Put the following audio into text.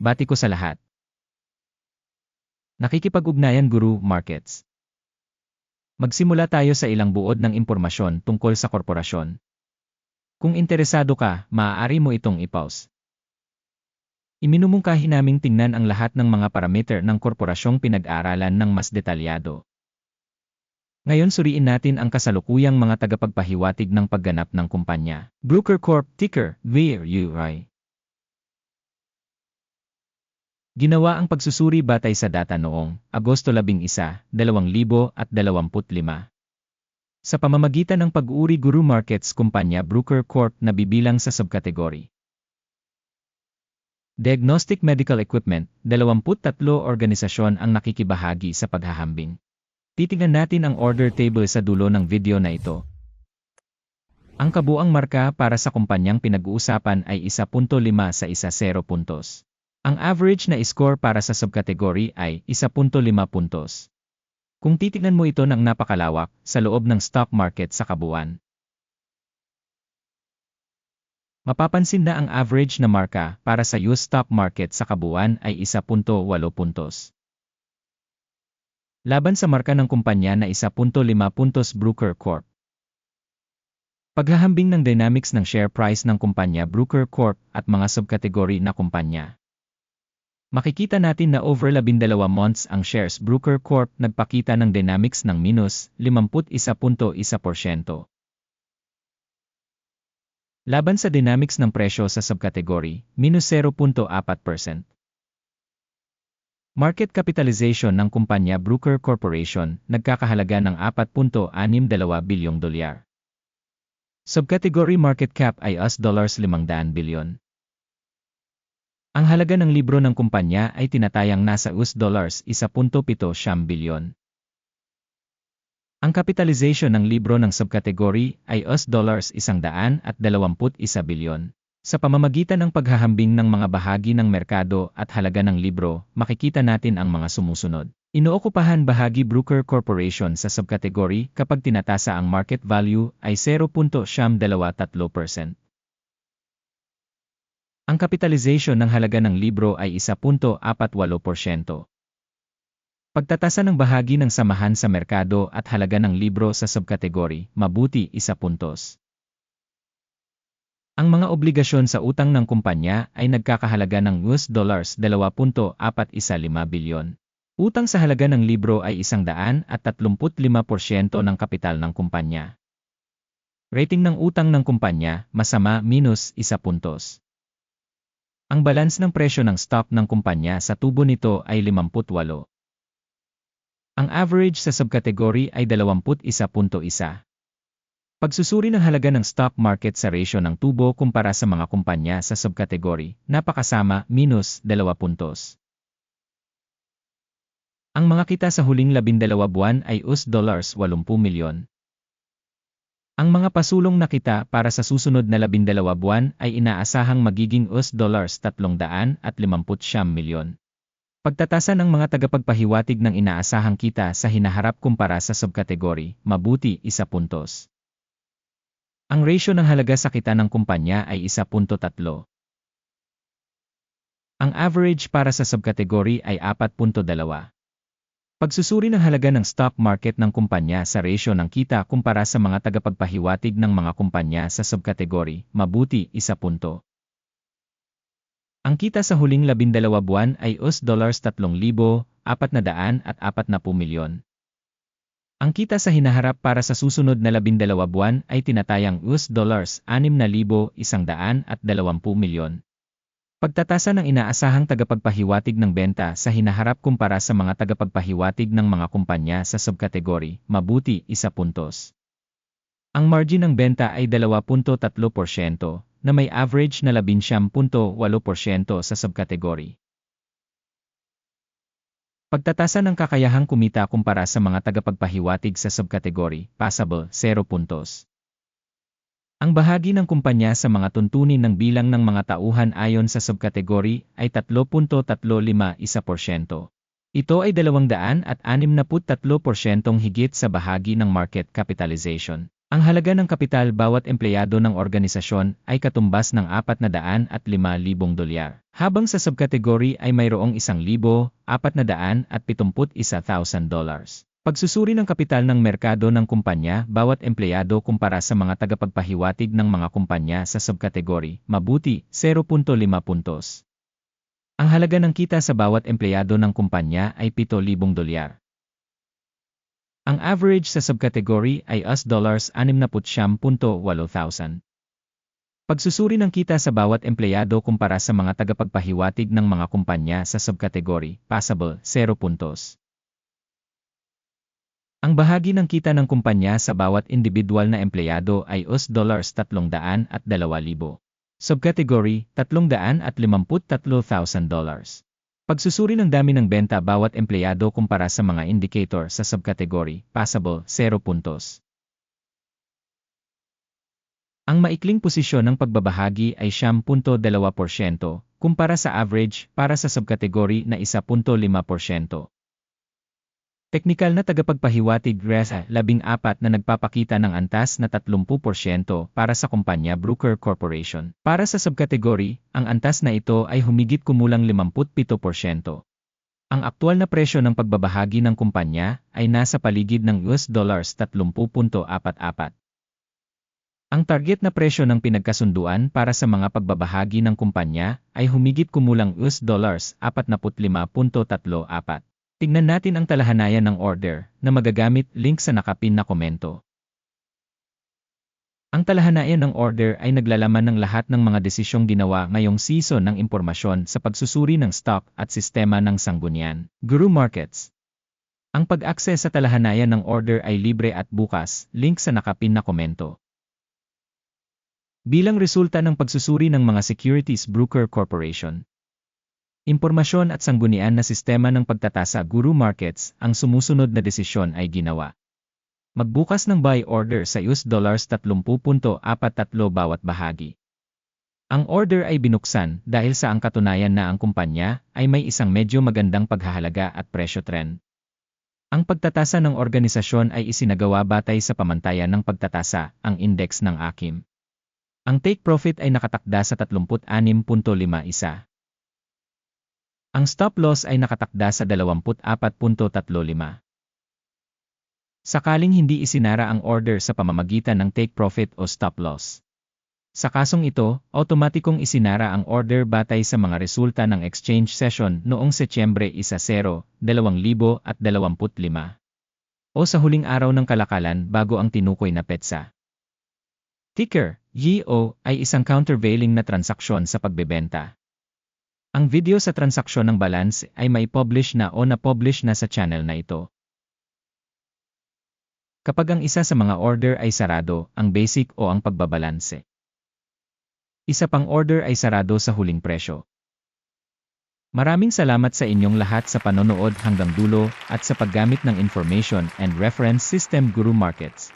bati ko sa lahat. Nakikipag-ugnayan Guru Markets. Magsimula tayo sa ilang buod ng impormasyon tungkol sa korporasyon. Kung interesado ka, maaari mo itong i-pause. Iminumungkahi naming tingnan ang lahat ng mga parameter ng korporasyong pinag-aralan ng mas detalyado. Ngayon suriin natin ang kasalukuyang mga tagapagpahiwatig ng pagganap ng kumpanya. Brooker Corp. Ticker, VRUI. Ginawa ang pagsusuri batay sa data noong Agosto 11, 2025. Sa pamamagitan ng pag-uri Guru Markets Kumpanya Brooker Corp na bibilang sa subkategory. Diagnostic Medical Equipment, 23 organisasyon ang nakikibahagi sa paghahambing. Titingnan natin ang order table sa dulo ng video na ito. Ang kabuang marka para sa kumpanyang pinag-uusapan ay 1.5 sa 10 puntos. Ang average na score para sa subkategory ay 1.5 puntos. Kung titignan mo ito ng napakalawak sa loob ng stock market sa kabuuan, mapapansin na ang average na marka para sa US stock market sa kabuuan ay 1.8 puntos. Laban sa marka ng kumpanya na 1.5 puntos Brooker Corp. Paghahambing ng dynamics ng share price ng kumpanya Brooker Corp at mga subkategory na kumpanya. Makikita natin na over 12 months ang shares Brooker Corp nagpakita ng dynamics ng minus 51.1%. Laban sa dynamics ng presyo sa subkategory, minus 0.4%. Market capitalization ng kumpanya Brooker Corporation nagkakahalaga ng 4.62 bilyong dolyar. Subcategory market cap ay US dollars 500 bilyon. Ang halaga ng libro ng kumpanya ay tinatayang nasa US dollars 1.7 bilyon. Ang capitalization ng libro ng subcategory ay US dollars 121 bilyon. Sa pamamagitan ng paghahambing ng mga bahagi ng merkado at halaga ng libro, makikita natin ang mga sumusunod. Inookupahan bahagi Brooker Corporation sa subkategory kapag tinatasa ang market value ay 0.23%. Ang capitalization ng halaga ng libro ay 1.48%. Pagtatasa ng bahagi ng samahan sa merkado at halaga ng libro sa subkategory, mabuti 1 puntos. Ang mga obligasyon sa utang ng kumpanya ay nagkakahalaga ng US dollars 2.415 bilyon. Utang sa halaga ng libro ay 135% ng kapital ng kumpanya. Rating ng utang ng kumpanya, masama minus 1 puntos. Ang balance ng presyo ng stock ng kumpanya sa tubo nito ay 58. Ang average sa subkategory ay 21.1. Pagsusuri ng halaga ng stock market sa ratio ng tubo kumpara sa mga kumpanya sa subkategory, napakasama, minus 2 puntos. Ang mga kita sa huling 12 buwan ay US dollars 80 milyon. Ang mga pasulong na kita para sa susunod na 12 buwan ay inaasahang magiging US dollars 350 milyon. Pagtatasa ng mga tagapagpahiwatig ng inaasahang kita sa hinaharap kumpara sa subkategory, mabuti 1 puntos. Ang ratio ng halaga sa kita ng kumpanya ay 1.3. Ang average para sa subkategory ay 4.2. Pagsusuri ng halaga ng stock market ng kumpanya sa ratio ng kita kumpara sa mga tagapagpahiwatig ng mga kumpanya sa subkategory, mabuti 1 punto. Ang kita sa huling 12 buwan ay US dollars 3,440 milyon. Ang kita sa hinaharap para sa susunod na 12 buwan ay tinatayang US dollars 6,120 milyon. Pagtatasa ng inaasahang tagapagpahiwatig ng benta sa hinaharap kumpara sa mga tagapagpahiwatig ng mga kumpanya sa subkategory, mabuti 1 puntos. Ang margin ng benta ay 2.3% na may average na 11.8% sa subkategory. Pagtatasa ng kakayahang kumita kumpara sa mga tagapagpahiwatig sa subkategory, passable, 0 puntos. Ang bahagi ng kumpanya sa mga tuntunin ng bilang ng mga tauhan ayon sa subkategory ay 3.351%. Ito ay 263% higit sa bahagi ng market capitalization. Ang halaga ng kapital bawat empleyado ng organisasyon ay katumbas ng 400 at 5,000 dolyar, habang sa subkategory ay mayroong 1,000, 400 at 71,000 dollars. Pagsusuri ng kapital ng merkado ng kumpanya bawat empleyado kumpara sa mga tagapagpahiwatig ng mga kumpanya sa subkategory, mabuti, 0.5 puntos. Ang halaga ng kita sa bawat empleyado ng kumpanya ay 7,000 dolyar. Ang average sa subkategory ay US dollars 69.8,000. Pagsusuri ng kita sa bawat empleyado kumpara sa mga tagapagpahiwatig ng mga kumpanya sa subkategory, passable, 0 puntos. Ang bahagi ng kita ng kumpanya sa bawat individual na empleyado ay US dollars 300 at 2,000. Subkategory, 300 at 53,000 dollars. Pagsusuri ng dami ng benta bawat empleyado kumpara sa mga indicator sa subkategory, passable, 0 puntos. Ang maikling posisyon ng pagbabahagi ay 10.2%, kumpara sa average para sa subkategory na 1.5%. Teknikal na tagapagpahiwatig RESA 14 na nagpapakita ng antas na 30% para sa kumpanya Brooker Corporation. Para sa subkategory, ang antas na ito ay humigit kumulang 57%. Ang aktual na presyo ng pagbabahagi ng kumpanya ay nasa paligid ng US dollars 30.44. Ang target na presyo ng pinagkasunduan para sa mga pagbabahagi ng kumpanya ay humigit kumulang US dollars 45.34. Tingnan natin ang talahanayan ng order na magagamit link sa nakapin na komento. Ang talahanayan ng order ay naglalaman ng lahat ng mga desisyong ginawa ngayong season ng impormasyon sa pagsusuri ng stock at sistema ng sanggunian. Guru Markets Ang pag-access sa talahanayan ng order ay libre at bukas, link sa nakapin na komento. Bilang resulta ng pagsusuri ng mga Securities Broker Corporation, Impormasyon at sanggunian na sistema ng pagtatasa Guru Markets, ang sumusunod na desisyon ay ginawa. Magbukas ng buy order sa US dollars 30.43 bawat bahagi. Ang order ay binuksan dahil sa ang katunayan na ang kumpanya ay may isang medyo magandang paghahalaga at presyo trend. Ang pagtatasa ng organisasyon ay isinagawa batay sa pamantayan ng pagtatasa, ang index ng AKIM. Ang take profit ay nakatakda sa 36.51. Ang stop loss ay nakatakda sa 24.35. Sakaling hindi isinara ang order sa pamamagitan ng take profit o stop loss. Sa kasong ito, automatikong isinara ang order batay sa mga resulta ng exchange session noong Setyembre 1-0, 2025 o sa huling araw ng kalakalan bago ang tinukoy na petsa. Ticker, YO, ay isang countervailing na transaksyon sa pagbebenta. Ang video sa transaksyon ng balance ay may publish na o na-publish na sa channel na ito. Kapag ang isa sa mga order ay sarado, ang basic o ang pagbabalanse. Isa pang order ay sarado sa huling presyo. Maraming salamat sa inyong lahat sa panonood hanggang dulo at sa paggamit ng Information and Reference System Guru Markets.